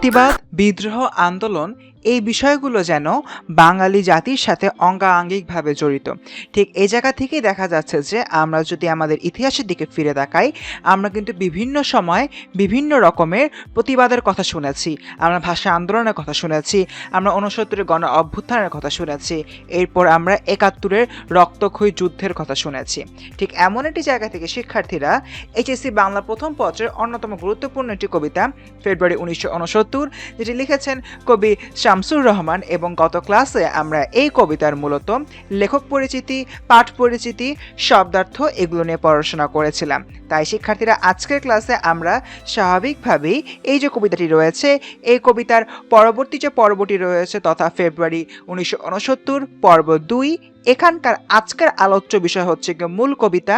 জাতিবাদ বিদ্রোহ আন্দোলন এই বিষয়গুলো যেন বাঙালি জাতির সাথে অঙ্গাঙ্গিকভাবে জড়িত। ঠিক এই জায়গা থেকেই দেখা যাচ্ছে যে, আমরা যদি আমাদের ইতিহাসের দিকে ফিরে তাকাই, আমরা কিন্তু বিভিন্ন সময় বিভিন্ন রকমের প্রতিবাদের কথা শুনেছি। আমরা ভাষা আন্দোলনের কথা শুনেছি, আমরা উনসত্তরের গণ অভ্যুত্থানের কথা শুনেছি, এরপর আমরা একাত্তরের রক্তক্ষয়ী যুদ্ধের কথা শুনেছি। ঠিক এমন একটি জায়গা থেকে শিক্ষার্থীরা এইচএসসি বাংলা প্রথম পত্রের অন্যতম গুরুত্বপূর্ণ একটি কবিতা, ফেব্রুয়ারি উনিশশো উনসত্তর যেটি লিখেছেন কবি শামসুর রহমান এবং গত ক্লাসে আমরা এই কবিতার মূলত লেখক পরিচিতি, পাঠ পরিচিতি, শব্দার্থ এগুলো নিয়ে পড়াশোনা করেছিলাম। তাই শিক্ষার্থীরা আজকের ক্লাসে আমরা স্বাভাবিকভাবেই এই যে কবিতাটি রয়েছে, এই কবিতার পরবর্তী যে পর্বটি রয়েছে তথা ফেব্রুয়ারি উনিশশো উনসত্তর পর্ব দুই, এখানকার আজকের আলোচ্য বিষয় হচ্ছে কি মূল কবিতা,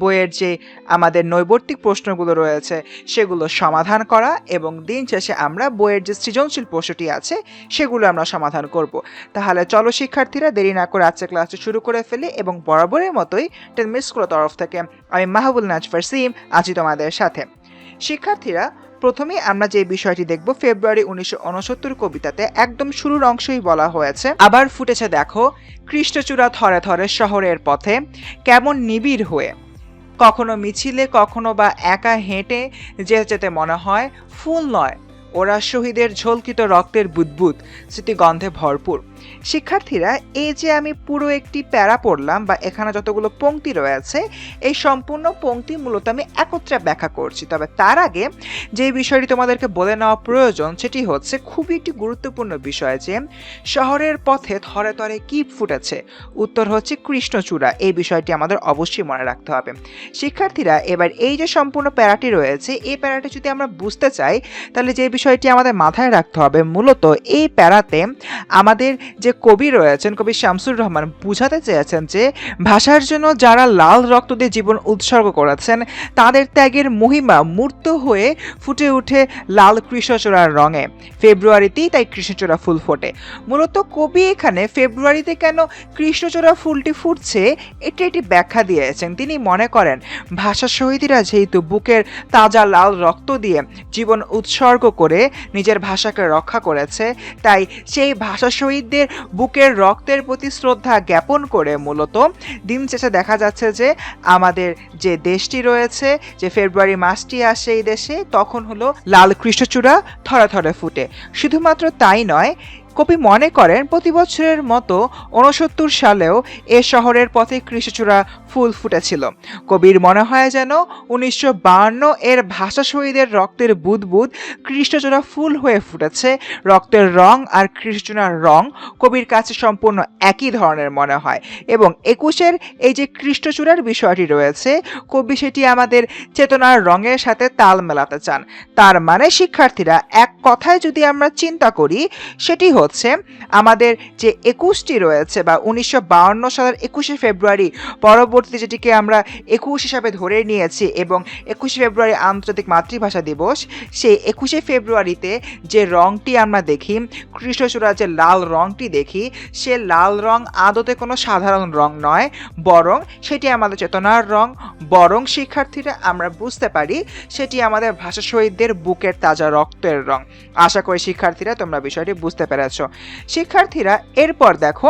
বইয়ের যে আমাদের নৈবর্তিক প্রশ্নগুলো রয়েছে সেগুলো সমাধান করা এবং দিন শেষে আমরা বইয়ের যে সৃজনশীল প্রশ্নটি আছে সেগুলো আমরা সমাধান করব। তাহলে চলো শিক্ষার্থীরা দেরি না করে আজকের ক্লাসটি শুরু করে ফেলি এবং বরাবরের মতোই টেন মিস স্কুলের তরফ থেকে আমি মাহবুল নাজ ফারসিম আছি তোমাদের সাথে। শিক্ষার্থীরা প্রথমেই আমরা যে বিষয়টি দেখব, ফেব্রুয়ারি উনিশশো উনসত্তর কবিতাতে একদম শুরুর অংশই বলা হয়েছে। আবার ফুটেছে দেখো কৃষ্ণচূড়া থরে থরে শহরের পথে কেমন নিবিড় হয়ে। কখনো মিছিলে, কখনো বা একা হেঁটে যেতে যেতে মনে হয়, ফুল নয়, ওরা শহীদের ঝলকিত রক্তের বুদবুদ, স্মৃতিগন্ধে ভরপুর। শিক্ষার্থীরা, এই যে আমি পুরো একটি প্যারা পড়লাম বা এখানে যতগুলো পংক্তি রয়েছে, এই সম্পূর্ণ পংক্তি মূলত আমি একত্রে ব্যাখ্যা করছি। তবে তার আগে যে বিষয়টি তোমাদেরকে বলে নেওয়া প্রয়োজন, সেটি হচ্ছে খুবই একটি গুরুত্বপূর্ণ বিষয় যে, শহরের পথে থরে থরে কি ফুটেছে? উত্তর হচ্ছে কৃষ্ণচূড়া। এই বিষয়টি আমাদের অবশ্যই মনে রাখতে হবে। শিক্ষার্থীরা, এবার এই যে সম্পূর্ণ প্যারাটি রয়েছে, এই প্যারাটি যদি আমরা বুঝতে চাই, তাহলে যে বিষয়টি আমাদের মাথায় রাখতে হবে, মূলত এই প্যারাতে আমাদের যে কবি রয়েছেন, কবি শামসুর রহমান, বুঝাতে চেয়েছেন যে ভাষার জন্য যারা লাল রক্ত দিয়ে জীবন উৎসর্গ করেছেন, তাদের ত্যাগের মহিমা মূর্ত হয়ে ফুটে উঠে লাল কৃষ্ণচূড়ার রঙে। ফেব্রুয়ারিতেই তাই কৃষ্ণচূড়া ফুল ফোটে। মূলত কবি এখানে ফেব্রুয়ারিতে কেন কৃষ্ণচূড়া ফুলটি ফুটছে, এটি একটি ব্যাখ্যা দিয়েছেন। তিনি মনে করেন ভাষা শহীদরা যেহেতু বুকের তাজা লাল রক্ত দিয়ে জীবন উৎসর্গ করে নিজের ভাষাকে রক্ষা করেছে, তাই সেই ভাষা শহীদদের বুকের রক্তের প্রতি শ্রদ্ধা জ্ঞাপন করে মূলত দিন শেষে দেখা যাচ্ছে যে আমাদের যে দেশটি রয়েছে, যে ফেব্রুয়ারি মাসটি আসে এই দেশে, তখন হলো লাল কৃষ্ণচূড়া থরে থরে ফুটে। শুধুমাত্র তাই নয় কবি মনে করেন, প্রতি বছরের মতো উনসত্তর সালেও এ শহরের পথে কৃষ্ণচূড়া ফুল ফুটেছিল। কবির মনে হয় যেন উনিশশো এর ভাষা শহীদের রক্তের বুদবুদ কৃষ্ণচূড়া ফুল হয়ে ফুটেছে। রক্তের রং আর কৃষ্ণচূড়ার রং কবির কাছে সম্পূর্ণ একই ধরনের মনে হয় এবং একুশের এই যে কৃষ্ণচূড়ার বিষয়টি রয়েছে, কবি সেটি আমাদের চেতনার রঙের সাথে তাল মেলাতে চান। তার মানে শিক্ষার্থীরা এক কথায় যদি আমরা চিন্তা করি, সেটি হচ্ছে আমাদের যে একুশটি রয়েছে বা উনিশশো সালের একুশে ফেব্রুয়ারি পরবর্তী যেটিকে আমরা একুশ হিসাবে ধরে নিয়েছি এবং একুশে ফেব্রুয়ারি আন্তর্জাতিক মাতৃভাষা দিবস, সেই একুশে ফেব্রুয়ারিতে যে রংটি আমরা দেখি, কৃষ্ণচূড়ার যে লাল রংটি দেখি, সে লাল রং আদতে কোনো সাধারণ রং নয়, বরং সেটি আমাদের চেতনার রং, বরং শিক্ষার্থীরা আমরা বুঝতে পারি সেটি আমাদের ভাষা শহীদদের বুকের তাজা রক্তের রং। আশা করি শিক্ষার্থীরা তোমরা বিষয়টি বুঝতে পেরেছ। শিক্ষার্থীরা, এরপর দেখো,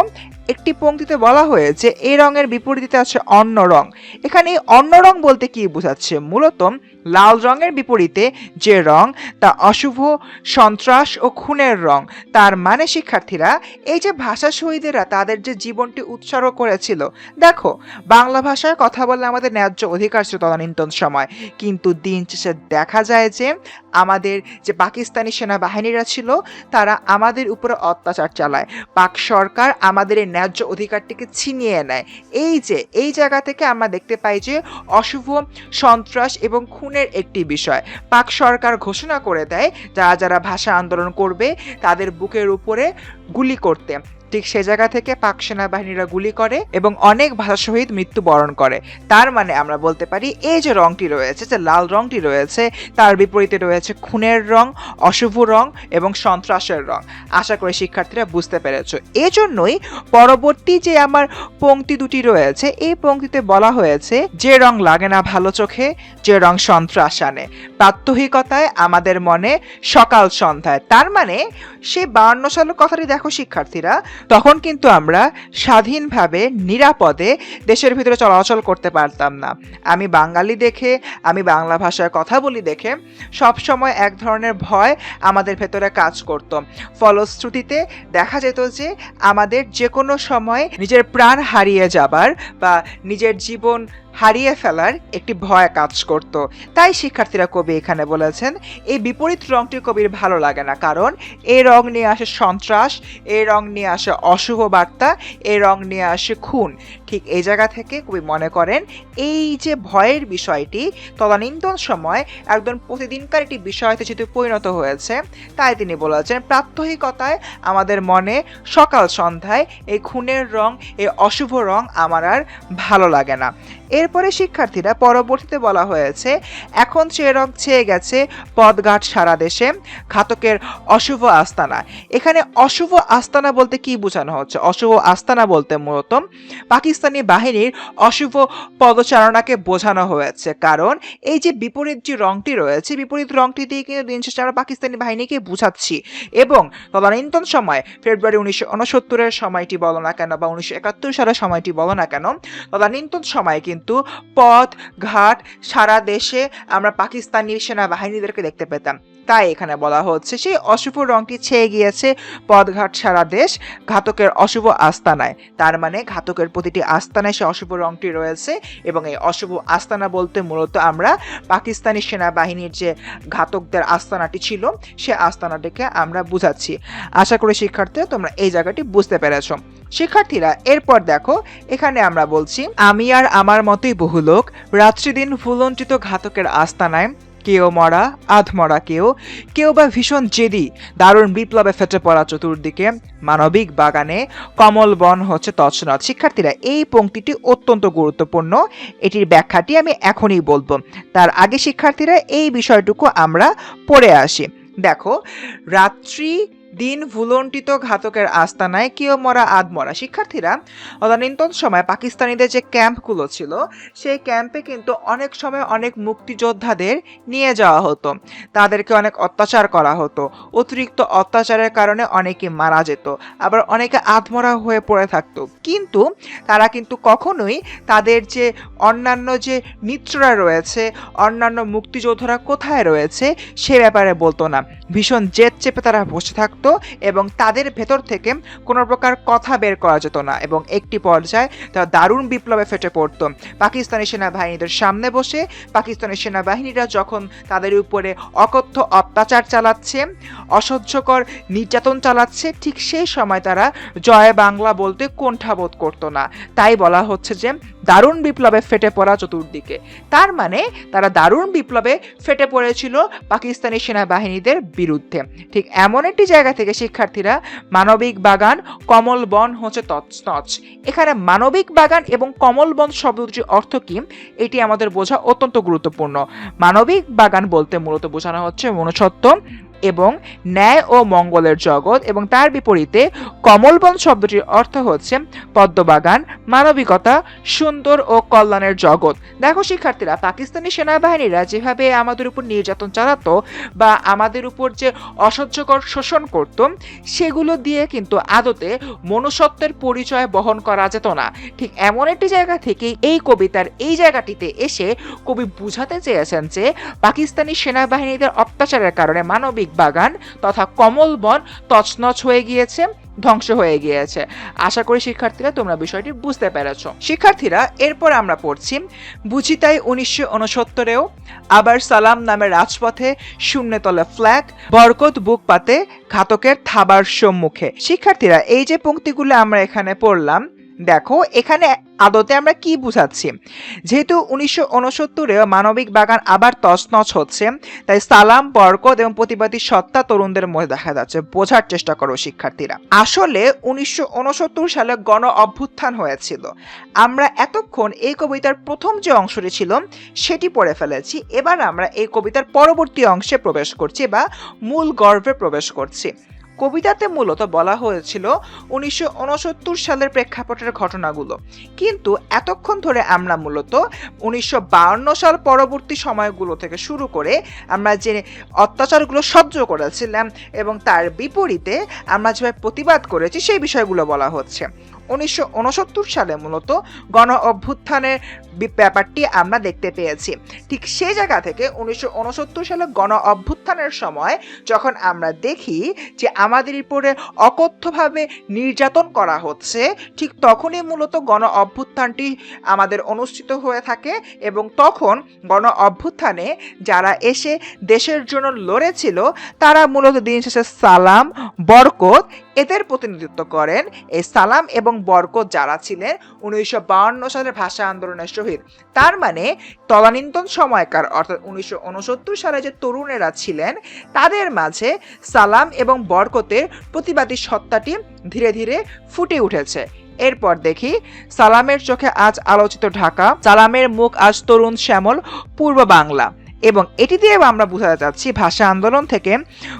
একটি পঙ্ক্তিতে বলা হয়েছে, এ রঙের বিপরীতে আছে অন্য রং। এখানে অন্য রং বলতে কি বোঝাচ্ছে? মূলত লাল রঙের বিপরীতে যে রং, তা অশুভ, সন্ত্রাস ও খুনের রং। তার মানে শিক্ষার্থীরা, এই যে ভাষা শহীদেরা তাদের যে জীবনটি উৎসর্গ করেছিল, দেখো, বাংলা ভাষায় কথা বললে আমাদের ন্যায্য অধিকার ছিল তদানীন্তন সময়। কিন্তু দিন শেষে দেখা যায় যে, আমাদের যে পাকিস্তানি সেনাবাহিনীরা ছিল, তারা আমাদের উপরে অত্যাচার চালায়। পাক সরকার আমাদের এই ন্যায্য অধিকারটিকে ছিনিয়ে নেয়। এই যে, এই জায়গা থেকে আমরা দেখতে পাই যে, অশুভ, সন্ত্রাস এবং খুনের একটি বিষয়। পাক সরকার ঘোষণা করে দেয়, যারা যারা ভাষা আন্দোলন করবে, তাদের বুকের উপরে গুলি করতে। ঠিক সে জায়গা থেকে পাক সেনাবাহিনীরা গুলি করে এবং অনেক ভাষা শহীদ মৃত্যুবরণ করে। তার মানে আমরা বলতে পারি, এই যে রংটি রয়েছে, যে লাল রংটি রয়েছে, তার বিপরীতে রয়েছে খুনের রং, অশুভ রং এবং সন্ত্রাসের রং। আশা করি শিক্ষার্থীরা বুঝতে পেরেছ। এজন্যই পরবর্তী যে আমার পংক্তি দুটি রয়েছে, এই পংক্তিতে বলা হয়েছে, যে রং লাগে না ভালো চোখে, যে রং সন্ত্রাস আনে। প্রাত্যহিকতায় আমাদের মনে সকাল সন্ধ্যায়। তার মানে সে বায়ান্ন সালের কথাটি দেখো শিক্ষার্থীরা, তখন কিন্তু আমরা স্বাধীনভাবে, নিরাপদে দেশের ভিতরে চলাচল করতে পারতাম না। আমি বাঙালি দেখে, আমি বাংলা ভাষায় কথা বলি দেখে সব সময় এক ধরনের ভয় আমাদের ভেতরে কাজ করত। ফলশ্রুতিতে দেখা যেত যে, আমাদের যে কোনো সময় নিজের প্রাণ হারিয়ে যাবার বা নিজের জীবন হারিয়ে ফেলার একটি ভয় কাজ করত। তাই শিক্ষার্থীরা কবি এখানে বলেছেন, এই বিপরীত রংটি কবির ভালো লাগে না, কারণ এই রং নিয়ে আসে সন্ত্রাস এই রং নিয়ে আসে অশুভ বার্তা এই রং নিয়ে আসে খুন। ঠিক এই জায়গা থেকে কবি মনে করেন এই যে ভয়ের বিষয়টি তদানীন্তন সময় একদম প্রতিদিনকার একটি বিষয়তে যেহেতু পরিণত হয়েছে, তাই তিনি বলেছেন, প্রাত্যহিকতায় আমাদের মনে সকাল সন্ধ্যায় এই খুনের রং, এই অশুভ রং আমার আর ভালো লাগে না। এরপরে শিক্ষার্থীরা পরবর্তীতে বলা হয়েছে, এখন সে রং ছেয়ে গেছে পদঘাট সারা দেশে, ঘাতকের অশুভ আস্তানা। এখানে অশুভ আস্তানা বলতে কি বোঝানো হচ্ছে? অশুভ আস্তানা বলতে মূলত পাকিস্তানি বাহিনীর অশুভ পদচারণাকে বোঝানো হয়েছে। কারণ এই যে বিপরীত যে রংটি রয়েছে, বিপরীত রংটি দিয়ে কিন্তু দিন শেষে আমরা পাকিস্তানি বাহিনীকে বুঝাচ্ছি এবং তদানীন্তন সময়, ফেব্রুয়ারি উনিশশো উনসত্তরের সময়টি বলো না কেন বা উনিশশো একাত্তর সালের সময়টি বলো না কেন, তদানীন্তন সময় কিন্তু পথ, ঘাট সারা দেশে আমরা পাকিস্তানি সেনাবাহিনীদেরকে দেখতে পেতাম। তাই এখানে বলা হচ্ছে সেই অশুভ রংটি ছেয়ে গিয়েছে পথঘাট সারা দেশ ঘাতকের অশুভ আস্তানায়। তার মানে ঘাতকের প্রতিটি আস্তানায় সে অশুভ রংটি রয়েছে এবং এই অশুভ আস্তানা বলতে মূলত আমরা পাকিস্তানি সেনাবাহিনীর যে ঘাতকদের আস্তানাটি ছিল, সে আস্তানাটিকে আমরা বুঝাচ্ছি। আশা করি শিক্ষার্থীরা তোমরা এই জায়গাটি বুঝতে পেরেছ। শিক্ষার্থীরা, এরপর দেখো, এখানে আমরা বলছি, আমি আর আমার মতোই বহু লোক রাত্রিদিন ভুলন্টিত ঘাতকের আস্তানায় কেউ মরা, আধ মরা কেউ কেউ বা ভীষণ জেদি, দারুণ বিপ্লবে ফেটে পড়া চতুর্দিকে মানবিক বাগানে কমল বন হচ্ছে তৎসনাথ শিক্ষার্থীরা, এই পংক্তিটি অত্যন্ত গুরুত্বপূর্ণ। এটির ব্যাখ্যাটি আমি এখনই বলব। তার আগে শিক্ষার্থীরা, এই বিষয়টুকু আমরা পড়ে আসি। দেখো, রাত্রি দিন ভুলন্টিত ঘাতকের আস্তানায় কেউ মরা আধ মরা? শিক্ষার্থীরা তদানীন্তন সময় পাকিস্তানিদের যে ক্যাম্পগুলো ছিল, সেই ক্যাম্পে কিন্তু অনেক সময় অনেক মুক্তিযোদ্ধাদের নিয়ে যাওয়া হতো। তাদেরকে অনেক অত্যাচার করা হতো। অতিরিক্ত অত্যাচারের কারণে অনেকে মারা যেত, আবার অনেকে আধমরা হয়ে পড়ে থাকতো। কিন্তু তারা কিন্তু কখনোই তাদের যে অন্যান্য যে মিত্ররা রয়েছে, অন্যান্য মুক্তিযোদ্ধারা কোথায় রয়েছে, সে ব্যাপারে বলতো না। ভীষণ জেদ চেপে তারা বসে থাকতো এবং তাদের ভেতর থেকে কোনো প্রকার কথা বের করা যেত না এবং একটি পর্যায়ে তারা দারুণ বিপ্লবে ফেটে পড়ত। পাকিস্তানি সেনাবাহিনীদের সামনে বসে পাকিস্তানি সেনাবাহিনীরা যখন তাদের উপরে অকথ্য অত্যাচার চালাচ্ছে, অসহ্যকর নির্যাতন চালাচ্ছে, ঠিক সেই সময় তারা জয় বাংলা বলতে কোণ্ঠাবোধ করতো না। তাই বলা হচ্ছে যে দারুণ বিপ্লবে ফেটে পড়া চতুর্দিকে। তার মানে তারা দারুণ বিপ্লবে ফেটে পড়েছিল পাকিস্তানি সেনাবাহিনীদের বিরুদ্ধে। ঠিক এমন একটি জায়গা থেকে শিক্ষার্থীরা মানবিক বাগান, কমল বন হচ্ছে তৎস্তচ এখানে মানবিক বাগান এবং কমল বন শব্দটির অর্থ কি? এটি আমাদের বোঝা অত্যন্ত গুরুত্বপূর্ণ। মানবিক বাগান বলতে মূলত বোঝানো হচ্ছে মনুষ্যত্ব এবং ন্যায় ও মঙ্গলের জগৎ এবং তার বিপরীতে কমলবন শব্দটির অর্থ হচ্ছে পদ্মবাগান, মানবিকতা, সুন্দর ও কল্যাণের জগৎ। দেখো শিক্ষার্থীরা, পাকিস্তানি সেনাবাহিনীরা যেভাবে আমাদের উপর নির্যাতন চালাতো বা আমাদের উপর যে অসহ্যকর শোষণ করত, সেগুলো দিয়ে কিন্তু আদতে মনুষ্যত্বের পরিচয় বহন করা যেত না। ঠিক এমন একটি জায়গা থেকে এই কবিতার এই জায়গাটিতে এসে কবি বুঝাতে চেয়েছেন যে, পাকিস্তানি সেনাবাহিনীদের অত্যাচারের কারণে মানবিক বাগান তথা কমল বন তছনছ হয়ে গিয়েছে, ধ্বংস হয়ে গিয়েছে। আশা করি শিক্ষার্থীরা তোমরা বিষয়টি বুঝতে পেরেছ। শিক্ষার্থীরা, এরপর আমরা পড়ছি বুঝি তাই উনিশশো উনসত্তরেও আবার সালাম নামে রাজপথে শূন্যতলে ফ্ল্যাগ, বরকত বুক পাতে ঘাতকের থাবার সম্মুখে। শিক্ষার্থীরা, এই যে পংক্তিগুলো আমরা এখানে পড়লাম দেখো, এখানে আদতে আমরা কি বুঝাচ্ছি? যেহেতু উনিশশো উনসত্তরে মানবিক বাগান আবার তছনছ হচ্ছে, তাই সালাম, বরকত এবং প্রতিবাদী সত্তা তরুণদের মধ্যে দেখা যাচ্ছে। বোঝার চেষ্টা করো শিক্ষার্থীরা। আসলে উনিশশো উনসত্তর সালে গণ অভ্যুত্থান হয়েছিল। আমরা এতক্ষণ এই কবিতার প্রথম যে অংশটি ছিল, সেটি পড়ে ফেলেছি। এবার আমরা এই কবিতার পরবর্তী অংশে প্রবেশ করছি বা মূল গর্ভে প্রবেশ করছি। কবিতাতে মূলত বলা হয়েছিল উনিশশো উনসত্তর সালের প্রেক্ষাপটের ঘটনাগুলো। কিন্তু এতক্ষণ ধরে আমরা মূলত উনিশশো সাল পরবর্তী সময়গুলো থেকে শুরু করে আমরা যে অত্যাচারগুলো সহ্য করেছিলাম এবং তার বিপরীতে আমরা যেভাবে প্রতিবাদ করেছি সেই বিষয়গুলো বলা হচ্ছে। উনিশশো উনসত্তর সালে মূলত গণ অভ্যুত্থানের ব্যাপারটি আমরা দেখতে পেয়েছি। ঠিক সেই জায়গা থেকে উনিশশো উনসত্তর সালে গণ অভ্যুত্থানের সময় যখন আমরা দেখি যে আমাদের উপরে অকথ্যভাবে নির্যাতন করা হচ্ছে, ঠিক তখনই মূলত গণ অভ্যুত্থানটি আমাদের অনুষ্ঠিত হয়ে থাকে এবং তখন গণ অভ্যুত্থানে যারা এসে দেশের জন্য লড়েছিল, তারা মূলত দিন শেষে সালাম, বরকত এদের প্রতিনিধিত্ব করেন। এই সালাম এবং বরকত যারা ছিলেন উনিশশো সালের ভাষা আন্দোলনের শহীদ। তার মানে তদানীন্তন সময়কার, অর্থাৎ উনিশশো উনসত্তর সালে যে তরুণেরা ছিলেন, তাদের মাঝে সালাম এবং বরকতের প্রতিবাদী সত্তাটি ধীরে ধীরে ফুটে উঠেছে। এরপর দেখি, সালামের চোখে আজ আলোচিত ঢাকা, সালামের মুখ আজ তরুণ শ্যামল, পূর্ব বাংলা। এবং এটি দিয়ে আমরা বোঝাতে চাচ্ছি, ভাষা আন্দোলন থেকে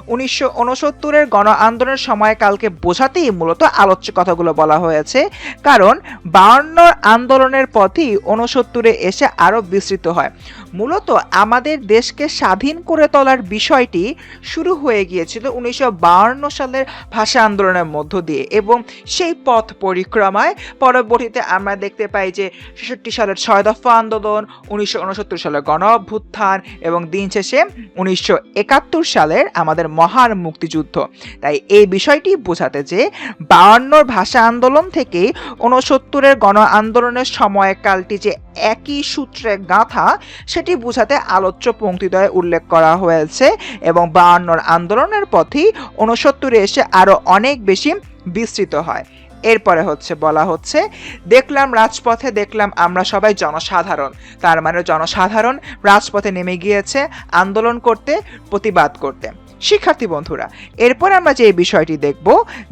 উনিশশো উনসত্তরের গণ আন্দোলনের সময়কালকে বোঝাতেই মূলত আলোচ্য কথাগুলো বলা হয়েছে। কারণ বায়ান্নর আন্দোলনের পথই উনসত্তরে এসে আরও বিস্তৃত হয়। মূলত আমাদের দেশকে স্বাধীন করে তোলার বিষয়টি শুরু হয়ে গিয়েছিল উনিশশো বায়ান্ন সালের ভাষা আন্দোলনের মধ্য দিয়ে এবং সেই পথ পরিক্রমায় পরবর্তীতে আমরা দেখতে পাই যে ছেষট্টি সালের ছয় দফা আন্দোলন, উনিশশো উনসত্তর সালের গণ অভ্যুত্থান এবং দিন শেষে উনিশশো একাত্তর সালের আমাদের মহান মুক্তিযুদ্ধ। তাই এই বিষয়টি বোঝাতে যে বায়ান্নর ভাষা আন্দোলন থেকে উনসত্তরের গণ আন্দোলনের সময়কালটি যে একই সূত্রে গাঁথা, সেটি বোঝাতে আলোচ্য পঙ্ক্তিদ্বয়ে উল্লেখ করা হয়েছে এবং বায়ান্নর আন্দোলনের পথেই ঊনসত্তরে এসে আরও অনেক বেশি বিস্তৃত হয়। এরপরে হচ্ছে, বলা হচ্ছে, দেখলাম রাজপথে, দেখলাম আমরা সবাই জনসাধারণ। তার মানে জনসাধারণ রাজপথে নেমে গিয়েছে আন্দোলন করতে, প্রতিবাদ করতে। শিক্ষার্থী বন্ধুরা, এরপর আমরা যে বিষয়টি দেখব,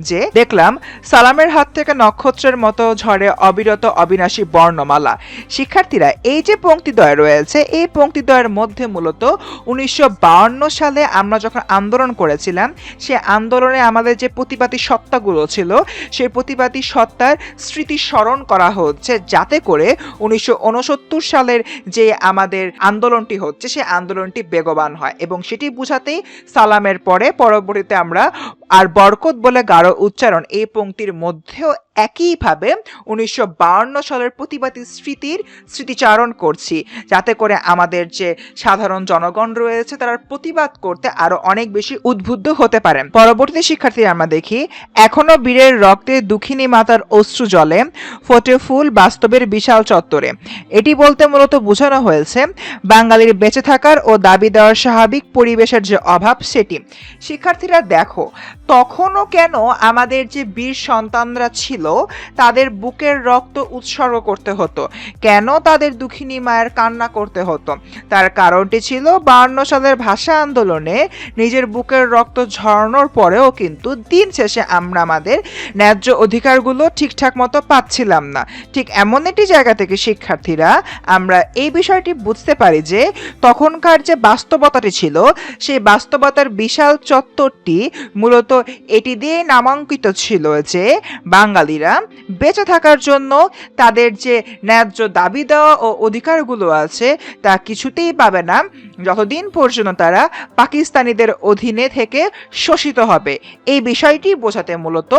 যে দেখলাম সালামের হাত থেকে নক্ষত্রের মতো ঝড়ে অবিরত অবিনাশী বর্ণমালা। শিক্ষার্থীরা, এই যে পঙ্ক্তিদ্বয় রয়েছে, এই পঙ্ক্তিদ্বয়ের মধ্যে মূলত উনিশশো সালে আমরা যখন আন্দোলন করেছিলাম, সে আন্দোলনে আমাদের যে প্রতিবাদী সত্তাগুলো ছিল, সেই প্রতিবাদী সত্তার স্মৃতি স্মরণ করা হচ্ছে, যাতে করে উনিশশো উনসত্তর সালের যে আমাদের আন্দোলনটি হচ্ছে সেই আন্দোলনটি বেগবান হয়। এবং সেটি বুঝাতেই সালামের পরে পরবর্তীতে আমরা আর বরকত বলে গাঢ় উচ্চারণ এই পংক্তির মধ্যেও একইভাবে উনিশশো সালের প্রতিবাদী স্মৃতির স্মৃতিচারণ করছি। যাতে করে আমাদের যে সাধারণ জনগণ রয়েছে, তারা প্রতিবাদ করতে আরও অনেক বেশি উদ্বুদ্ধ হতে পারেন। পরবর্তী শিক্ষার্থী আমরা দেখি, এখনও বীরের রক্তে দুঃখিনী মাতার অশ্রু জলে ফোটে ফুল বাস্তবের বিশাল চত্বরে। এটি বলতে মূলত বোঝানো হয়েছে, বাঙালির বেঁচে থাকার ও দাবি দেওয়ার স্বাভাবিক পরিবেশের যে অভাব সেটি। শিক্ষার্থীরা দেখো তখনও কেন আমাদের যে বীর সন্তানরা ছিল, তাদের বুকের রক্ত উৎসর্গ করতে হতো? কেন তাদের দুঃখিনী মায়ের কান্না করতে হতো? তার কারণটি ছিল বায়ান্ন সালের ভাষা আন্দোলনে নিজের বুকের রক্ত ঝরানোর পরেও কিন্তু দিন শেষে আমরা আমাদের ন্যায্য অধিকারগুলো ঠিকঠাক মতো পাচ্ছিলাম না। ঠিক এমন একটি জায়গা থেকে শিক্ষার্থীরা আমরা এই বিষয়টি বুঝতে পারি যে, তখনকার যে বাস্তবতাটি ছিল, সেই বাস্তবতার বিশাল চত্বরটি মূলত এটি দিয়ে নামাঙ্কিত ছিল যে বাঙালিরা বেঁচে থাকার জন্য তাদের যে ন্যায্য দাবি দেওয়া ও অধিকারগুলো আছে তা কিছুতেই পাবে না, যতদিন পর্যন্ত তারা পাকিস্তানিদের অধীনে থেকে শোষিত হবে। এই বিষয়টি বোঝাতে মূলত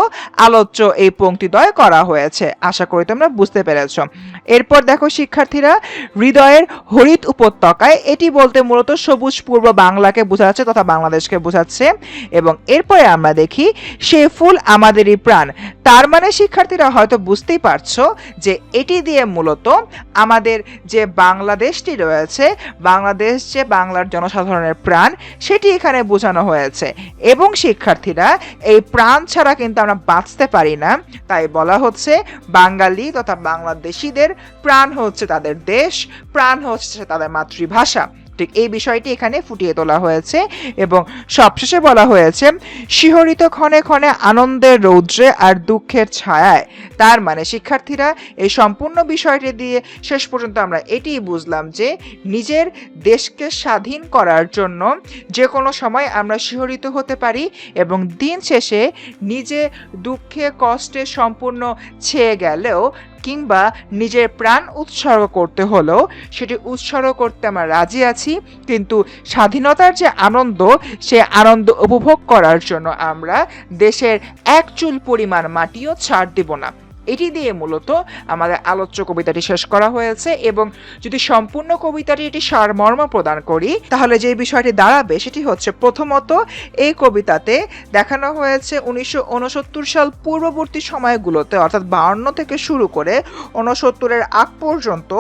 আলোচ্য এই পঙ্ক্তিদ্বয় করা হয়েছে। আশা করি তোমরা বুঝতে পেরেছ। এরপর দেখো শিক্ষার্থীরা, হৃদয়ের হরিত উপত্যকায় এটি বলতে মূলত সবুজ পূর্ব বাংলাকে বোঝাচ্ছে তথা বাংলাদেশকে বোঝাচ্ছে এবং এরপরে আমরা আমরা দেখি, সে ফুল আমাদেরই প্রাণ। তার মানে শিক্ষার্থীরা হয়তো বুঝতেই পারছ যে এটি দিয়ে মূলত আমাদের যে বাংলাদেশটি রয়েছে, বাংলাদেশ যে বাংলার জনসাধারণের প্রাণ, সেটি এখানে বোঝানো হয়েছে। এবং শিক্ষার্থীরা এই প্রাণ ছাড়া কিন্তু আমরা বাঁচতে পারি না। তাই বলা হচ্ছে, বাঙালি তথা বাংলাদেশিদের প্রাণ হচ্ছে তাদের দেশ, প্রাণ হচ্ছে তাদের মাতৃভাষা। ঠিক এই বিষয়টি এখানে ফুটিয়ে তোলা হয়েছে এবং সবশেষে বলা হয়েছে, শিহরিত ক্ষণে ক্ষণে আনন্দের রৌদ্রে আর দুঃখের ছায়ায়। তার মানে শিক্ষার্থীরা এই সম্পূর্ণ বিষয়টি দিয়ে শেষ পর্যন্ত আমরা এটিই বুঝলাম যে নিজের দেশকে স্বাধীন করার জন্য যে কোনো সময় আমরা শিহরিত হতে পারি এবং দিন শেষে নিজে দুঃখে, কষ্টে সম্পূর্ণ ছেয়ে গেলেও কিংবা নিজের প্রাণ উৎসর্গ করতে হলেও সেটি উৎসর্গ করতে আমরা রাজি আছি, কিন্তু স্বাধীনতার যে আনন্দ, সে আনন্দ উপভোগ করার জন্য আমরা দেশের এক চুল পরিমাণ মাটিও ছাড় দেব না। এটি দিয়ে মূলত আমাদের আলোচ্য কবিতাটি শেষ করা হয়েছে এবং যদি সম্পূর্ণ কবিতাটি এটি সারমর্ম প্রদান করি, তাহলে যে বিষয়টি দাঁড়াবে সেটি হচ্ছে প্রথমত এই কবিতাতে দেখানো হয়েছে উনিশশো ঊনসত্তর সাল পূর্ববর্তী সময়গুলোতে, অর্থাৎ বাউন্ন থেকে শুরু করে ঊনসত্তরের আগ পর্যন্ত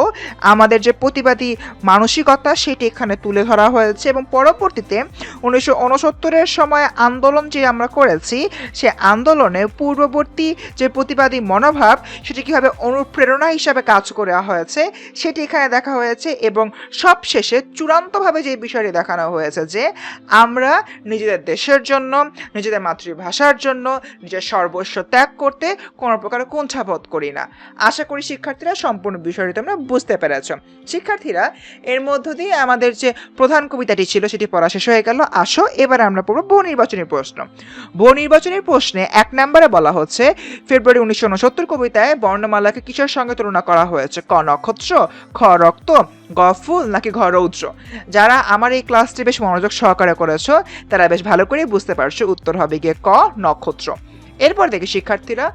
আমাদের যে প্রতিবাদী মানসিকতা সেটি এখানে তুলে ধরা হয়েছে এবং পরবর্তীতে উনিশশো উনসত্তরের সময় আন্দোলন যে আমরা করেছি, সে আন্দোলনে পূর্ববর্তী যে প্রতিবাদী মনোভাব সেটি কীভাবে অনুপ্রেরণা হিসাবে কাজ করা হয়েছে, সেটি এখানে দেখা হয়েছে এবং সবশেষে চূড়ান্তভাবে যে বিষয়টি দেখানো হয়েছে যে আমরা নিজেদের দেশের জন্য, নিজেদের মাতৃভাষার জন্য, নিজের সর্বস্ব ত্যাগ করতে কোনো প্রকার কুণ্ঠাবোধ করি না। আশা করি শিক্ষার্থীরা সম্পূর্ণ বিষয়টি তোমরা বুঝতে পেরেছ। শিক্ষার্থীরা, এর মধ্য দিয়ে আমাদের যে প্রধান কবিতাটি ছিল, সেটি পড়া শেষ হয়ে গেল। আসো, এবার আমরা পড়ব বহু নির্বাচনী প্রশ্ন। বহু নির্বাচনের প্রশ্নে এক নম্বরে বলা হচ্ছে, ফেব্রুয়ারি উনিশশো উনসত্তর উনসত্তর কবিতায় বর্ণমালাকে কিসের সঙ্গে তুলনা করা হয়েছে? ক নক্ষত্র, খ রক্ত, গ ফুল, নাকি ঘ রৌদ্র? যারা আমার এই ক্লাসটি বেশ মনোযোগ সহকারে করেছ, তারা বেশ ভালো করে বুঝতে পারছ উত্তর হবে গিয়ে ক নক্ষত্র। এরপর দেখি শিক্ষার্থীরা,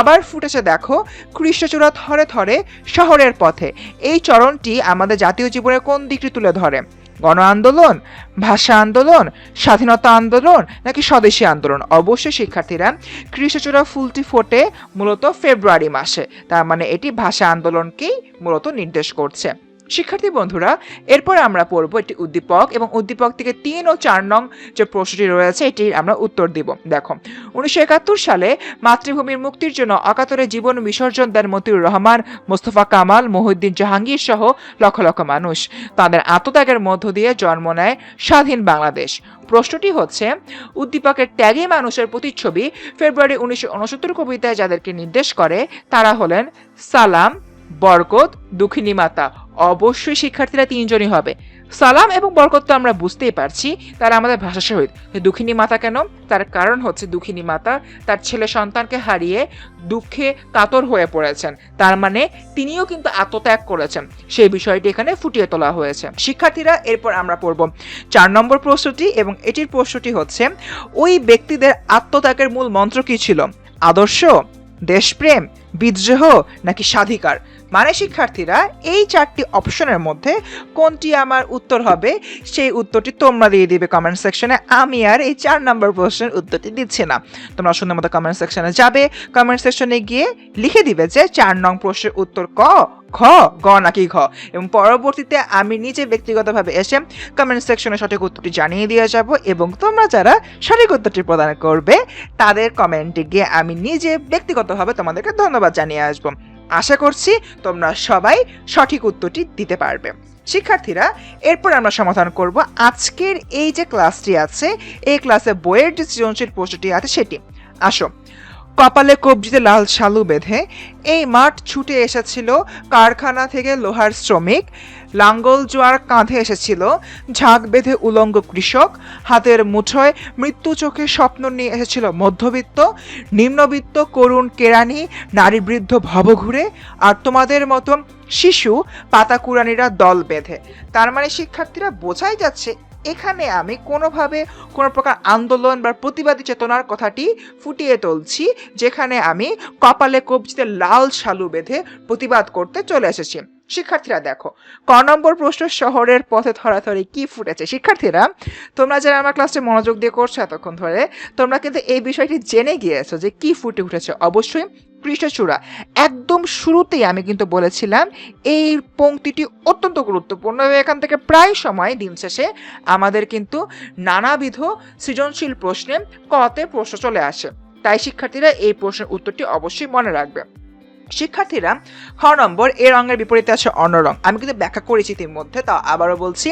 আবার ফুটেছে দেখো কৃষ্ণচূড়া থরে থরে শহরের পথে। এই চরণটি আমাদের জাতীয় জীবনের কোন দিকটি তুলে ধরে? গণ আন্দোলন ভাষা আন্দোলন, স্বাধীনতা আন্দোলন নাকি স্বদেশী আন্দোলন? অবশ্যই শিক্ষার্থীরা কৃষ্ণচূড়া ফুলটি ফোটে মূলত ফেব্রুয়ারি মাসে। তার মানে এটি ভাষা আন্দোলনকেই মূলত নির্দেশ করছে। শিক্ষার্থী বন্ধুরা, এরপর আমরা পড়ব একটি উদ্দীপক এবং উদ্দীপক থেকে তিন ও চার নং যে প্রশ্নটি রয়েছে, এটি আমরা উত্তর দিব। দেখো, উনিশশো একাত্তর সালে মাতৃভূমির মুক্তির জন্য অকাতরে জীবন বিসর্জন দেন মতিউর রহমান, মোস্তফা কামাল, মহিউদ্দিন জাহাঙ্গীর সহ লক্ষ লক্ষ মানুষ। তাদের আত্মত্যাগের মধ্য দিয়ে জন্ম নেয় স্বাধীন বাংলাদেশ। প্রশ্নটি হচ্ছে, উদ্দীপকের ত্যাগী মানুষের প্রতিচ্ছবি ফেব্রুয়ারি উনিশশো উনসত্তর কবিতায় যাদেরকে নির্দেশ করে, তারা হলেন সালাম বরকত, দুঃখিনী মাতা। অবশ্যই শিক্ষার্থীরা তিনজনই হবে। সালাম এবং বরকত তো আমরা বুঝতেই পারছি, তারা আমাদের ভাষা সহিত। দুঃখিনী মাতা কেন? তার কারণ হচ্ছে দুঃখিনী মাতা তার ছেলে সন্তানকে হারিয়ে দুঃখে কাতর হয়ে পড়েছেন। তার মানে তিনিও কিন্তু আত্মত্যাগ করেছেন। সেই বিষয়টি এখানে ফুটিয়ে তোলা হয়েছে। শিক্ষার্থীরা, এরপর আমরা পড়ব। চার নম্বর প্রশ্নটি এবং এটির প্রশ্নটি হচ্ছে, ওই ব্যক্তিদের আত্মত্যাগের মূল মন্ত্র কি ছিল? আদর্শ, দেশপ্রেম, বিদ্রোহ নাকি স্বাধিকার? মানে শিক্ষার্থীরা, এই চারটি অপশনের মধ্যে কোনটি আমার উত্তর হবে, সেই উত্তরটি তোমরা দিয়ে দিবে কমেন্ট সেকশনে আমি আর এই চার নম্বর প্রশ্নের উত্তরটি দিচ্ছি না। তোমরা সুন্দর মতো কমেন্ট সেকশনে যাবে। কমেন্ট সেকশনে গিয়ে লিখে দিবে যে চার নং প্রশ্নের উত্তর ক খ গ নাকি ঘ। এবং পরবর্তীতে আমি নিজে ব্যক্তিগতভাবে এসে কমেন্ট সেকশনে সঠিক উত্তরটি জানিয়ে দিয়ে যাব এবং তোমরা যারা সঠিক উত্তরটি প্রদান করবে, তাদের কমেন্টে গিয়ে আমি নিজে ব্যক্তিগতভাবে তোমাদেরকে ধন্যবাদ জানিয়ে আসব। আশা করছি তোমরা সবাই সঠিক উত্তরটি দিতে পারবে। শিক্ষার্থীরা, এরপর আমরা সমাধান করব আজকের এই যে ক্লাসটি আছে, এই ক্লাসে বইয়ের যে সৃজনশীল প্রশ্নটি আছে সেটি। আসো। কপালে কবজিতে লাল শালু বেঁধে এই মাঠ ছুটে এসেছিল কারখানা থেকে লোহার শ্রমিক। লাঙ্গল জোয়ার কাঁধে এসেছিল ঝাঁক বেঁধে উলঙ্গ কৃষক। হাতের মুঠোয় মৃত্যু চোখে স্বপ্ন নিয়ে এসেছিল মধ্যবিত্ত। নিম্নবিত্ত করুণ কেরানি নারী বৃদ্ধ ভবঘুরে আর তোমাদের মতন শিশু পাতাকুরানিরা দল বেঁধে। তার মানে শিক্ষার্থীরা বোঝাই যাচ্ছে এখানে আমি কোনোভাবে কোনো প্রকার আন্দোলন বা প্রতিবাদী চেতনার কথাটি ফুটিয়ে তুলছি, যেখানে আমি কপালে কবজিতে লাল শালু বেঁধে প্রতিবাদ করতে চলে এসেছি। শিক্ষার্থীরা দেখো, ক নম্বর প্রশ্ন, শহরের পথে ধরাধরি কি ফুটেছে? শিক্ষার্থীরা, তোমরা যারা আমার ক্লাসে মনোযোগ দিয়ে করছ এতক্ষণ ধরে, তোমরা কিন্তু এই বিষয়টি জেনে গিয়েছো যে কি ফুটে উঠেছে। অবশ্যই পৃষ্ঠচূড়া। একদম শুরুতেই আমি কিন্তু বলেছিলাম, এই পংক্তিটি অত্যন্ত গুরুত্বপূর্ণ এখান থেকে প্রায় সময় দিন শেষে আমাদের কিন্তু নানাবিধ সৃজনশীল প্রশ্নে কতে প্রশ্ন চলে আসে। তাই শিক্ষার্থীরা এই প্রশ্নের উত্তরটি অবশ্যই মনে রাখবে। শিক্ষার্থীরা খ নম্বর, এ রঙের বিপরীতে আছে অন্য রং। আমি কিন্তু ব্যাখ্যা করেছি ইতিমধ্যে তা আবারও বলছি।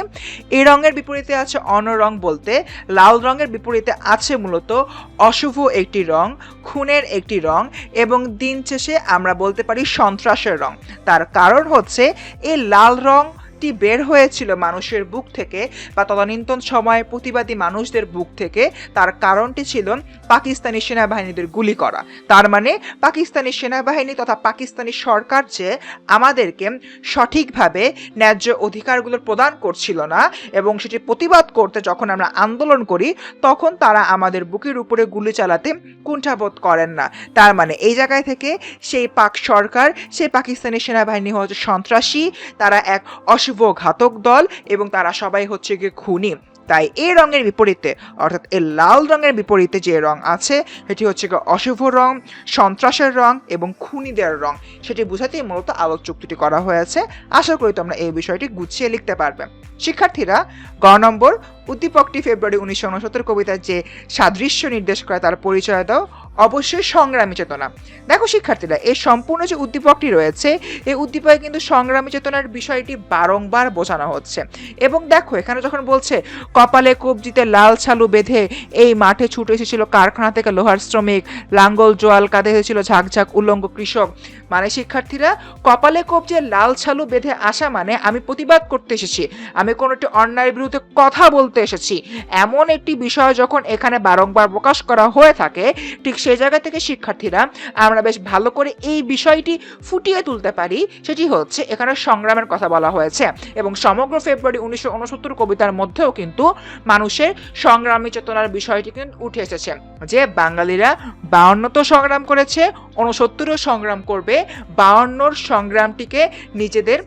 এ রঙের বিপরীতে আছে অন্য রং বলতে লাল রঙের বিপরীতে আছে মূলত অশুভ একটি রং, খুনের একটি রং এবং দিন শেষে আমরা বলতে পারি সন্ত্রাসের রং। তার কারণ হচ্ছে এই লাল রং টি বের হয়েছিল মানুষের বুক থেকে বা তদানীন্তন সময়ে প্রতিবাদী মানুষদের বুক থেকে। তার কারণটি ছিল পাকিস্তানি সেনাবাহিনীদের গুলি করা। তার মানে পাকিস্তানি সেনাবাহিনী তথা পাকিস্তানি সরকার যে আমাদেরকে সঠিকভাবে ন্যায্য অধিকারগুলো প্রদান করছিল না এবং সেটি প্রতিবাদ করতে যখন আমরা আন্দোলন করি, তখন তারা আমাদের বুকের উপরে গুলি চালাতে কুণ্ঠাবোধ করেন না। তার মানে এই জায়গায় থেকে সেই পাক সরকার, সেই পাকিস্তানি সেনাবাহিনী হচ্ছে সন্ত্রাসী, তারা এক অশুভ ঘাতক দল এবং তারা সবাই হচ্ছে গিয়ে খুনি। তাই এই রঙের বিপরীতে, অর্থাৎ এই লাল রঙের বিপরীতে যে রং আছে, সেটি হচ্ছে অশুভ রং, সন্ত্রাসের রং এবং খুনিদের রং। সেটি বোঝাতেই মূলত আলোক চুক্তিটি করা হয়েছে। আশা করি তোমরা এই বিষয়টি গুছিয়ে লিখতে পারবে। শিক্ষার্থীরা, গ নম্বর, উদ্দীপকটি ফেব্রুয়ারি উনিশশো উনসত্তর কবিতার যে সাদৃশ্য নির্দেশ করে তার পরিচয় দাও। অবশ্যই সংগ্রামী চেতনা। দেখো শিক্ষার্থীরা, এই সম্পূর্ণ যে উদ্দীপকটি রয়েছে, এই উদ্দীপকে কিন্তু সংগ্রামী চেতনার বিষয়টি বারংবার বোঝানো হচ্ছে। এবং দেখো, এখানে যখন বলছে, কপালে কবজিতে লাল ছালু বেঁধে এই মাঠে ছুটে এসেছিল কারখানা থেকে লোহার শ্রমিক, লাঙ্গল জোয়াল কাঁধে হয়েছিল ঝাঁকঝাঁক উল্লঙ্গ কৃষক। মানে শিক্ষার্থীরা, কপালে কবজে লাল ছালু বেঁধে আসা মানে আমি প্রতিবাদ করতে এসেছি, আমি কোনো একটি অন্যায়ের বিরুদ্ধে কথা বলতে এসেছি। এমন একটি বিষয় যখন এখানে বারংবার প্রকাশ করা হয়ে থাকে, ঠিক সেই জায়গা থেকে শিক্ষার্থীরা আমরা বেশ ভালো করে এই বিষয়টি ফুটিয়ে তুলতে পারি, সেটি হচ্ছে এখানে সংগ্রামের কথা বলা হয়েছে। এবং সমগ্র ফেব্রুয়ারি উনিশশো উনসত্তর কবিতার মধ্যেও কিন্তু মানুষের সংগ্রামী চেতনার বিষয়টি কিন্তু উঠে এসেছে। যে বাঙালিরা বাউন্ন সংগ্রাম করেছে উনসত্তরও সংগ্রাম করবে, বাউন্নর সংগ্রামটিকে নিজেদের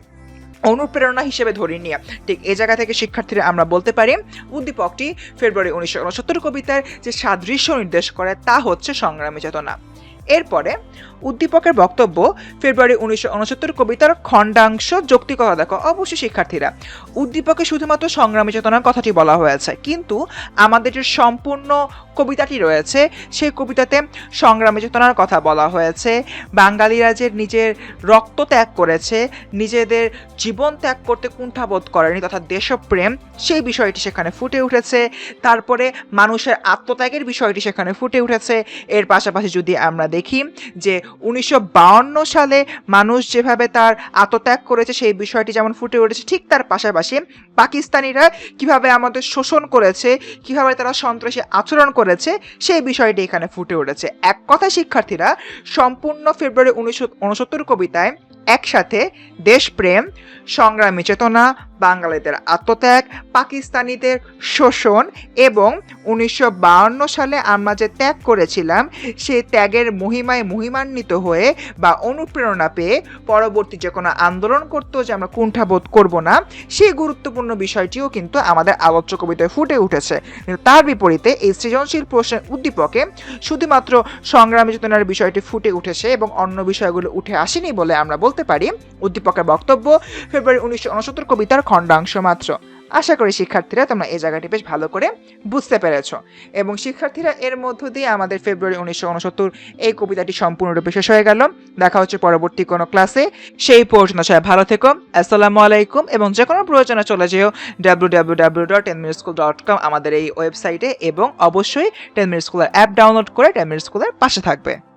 অনুপ্রেরণা হিসেবে ধরে নিয়ে। ঠিক এ জায়গা থেকে শিক্ষার্থীরা আমরা বলতে পারি, উদ্দীপকটি ফেব্রুয়ারি উনিশশো উনসত্তর কবিতার যে সাদৃশ্য নির্দেশ করে তা হচ্ছে সংগ্রামী চেতনা। এরপরে উদ্দীপকের বক্তব্য, ফেব্রুয়ারি উনিশশো উনসত্তর কবিতার খণ্ডাংশ যৌক্তিকতা দেখো অবশ্যই শিক্ষার্থীরা। উদ্দীপকে শুধুমাত্র সংগ্রামী চেতনার কথাটি বলা হয়েছে, কিন্তু আমাদের যে সম্পূর্ণ কবিতাটি রয়েছে, সেই কবিতাতে সংগ্রামী চেতনার কথা বলা হয়েছে। বাঙালিরা যে নিজের রক্ত ত্যাগ করেছে, নিজেদের জীবন ত্যাগ করতে কুণ্ঠাবোধ করেনি তথা দেশপ্রেম, সেই বিষয়টি সেখানে ফুটে উঠেছে। তারপরে মানুষের আত্মত্যাগের বিষয়টি সেখানে ফুটে উঠেছে। এর পাশাপাশি যদি আমরা দেখি যে উনিশশো সালে মানুষ যেভাবে তার আত্মত্যাগ করেছে, সেই বিষয়টি যেমন ফুটে উঠেছে, ঠিক তার পাশাপাশি পাকিস্তানিরা কীভাবে আমাদের শোষণ করেছে, কীভাবে তারা সন্ত্রাসী আচরণ করেছে, সেই বিষয়টি এখানে ফুটে উঠেছে। এক কথা শিক্ষার্থীরা, সম্পূর্ণ ফেব্রুয়ারি উনিশশো উনসত্তর কবিতায় একসাথে দেশপ্রেম, সংগ্রামী চেতনা, বাঙালিদের আত্মত্যাগ, পাকিস্তানিদের শোষণ এবং উনিশশো সালে আমরা যে ত্যাগ করেছিলাম, সেই ত্যাগের মহিমায় মহিমান্বিত হয়ে বা অনুপ্রেরণা পেয়ে পরবর্তী যে কোনো আন্দোলন করতেও যে আমরা কুণ্ঠাবোধ করব না, সেই গুরুত্বপূর্ণ বিষয়টিও কিন্তু আমাদের আলোচ্য কবিতায় ফুটে উঠেছে। তার বিপরীতে এই সৃজনশীল প্রশ্নের উদ্দীপকে শুধুমাত্র সংগ্রামী চেতনার বিষয়টি ফুটে উঠেছে এবং অন্য বিষয়গুলো উঠে আসেনি বলে আমরা বলতে পারি, উদ্দীপকের বক্তব্য, ফেব্রুয়ারি উনিশশো উনসত্তর কবিতার খণ্ডাংশ মাত্র। আশা করি শিক্ষার্থীরা তোমরা এই জায়গাটি বেশ ভালো করে বুঝতে পেরেছ। এবং শিক্ষার্থীরা এর মধ্য দিয়ে আমাদের ফেব্রুয়ারি উনিশশো উনসত্তর এই কবিতাটি সম্পূর্ণরূপে শেষ হয়ে গেল। দেখা হচ্ছে পরবর্তী কোনো ক্লাসে। সেই পর্যন্ত সবাই ভালো থেকো, আসসালামু আলাইকুম এবং যে কোনো প্রয়োজনে চলে যেও W W W dot school dot com আমাদের এই ওয়েবসাইটে এবং অবশ্যই টেন স্কুলের অ্যাপ ডাউনলোড করে টেন স্কুলের পাশে থাকবে।